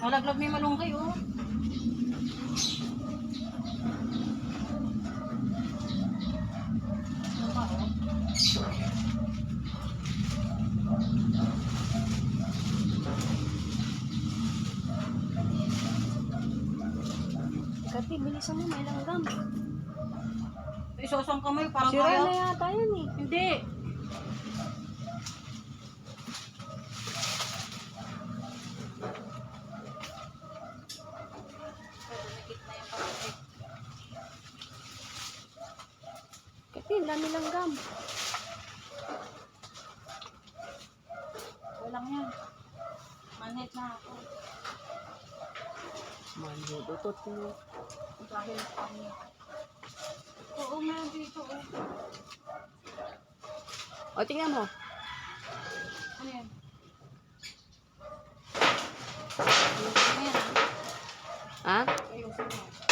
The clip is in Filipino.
Nalaglag may malunggay, oh. Kati, bilisan mo, may langgam. Isosong kamay, parang Sira kaya. na yata yan eh. Ayun, dami langgam. Walang yan. Manhit na ako. Manhit. Utot mo. Dahil sa kanya. Oo nga dito. Oh. O, tingnan mo. Ano yan? Ha? Ayun, sino?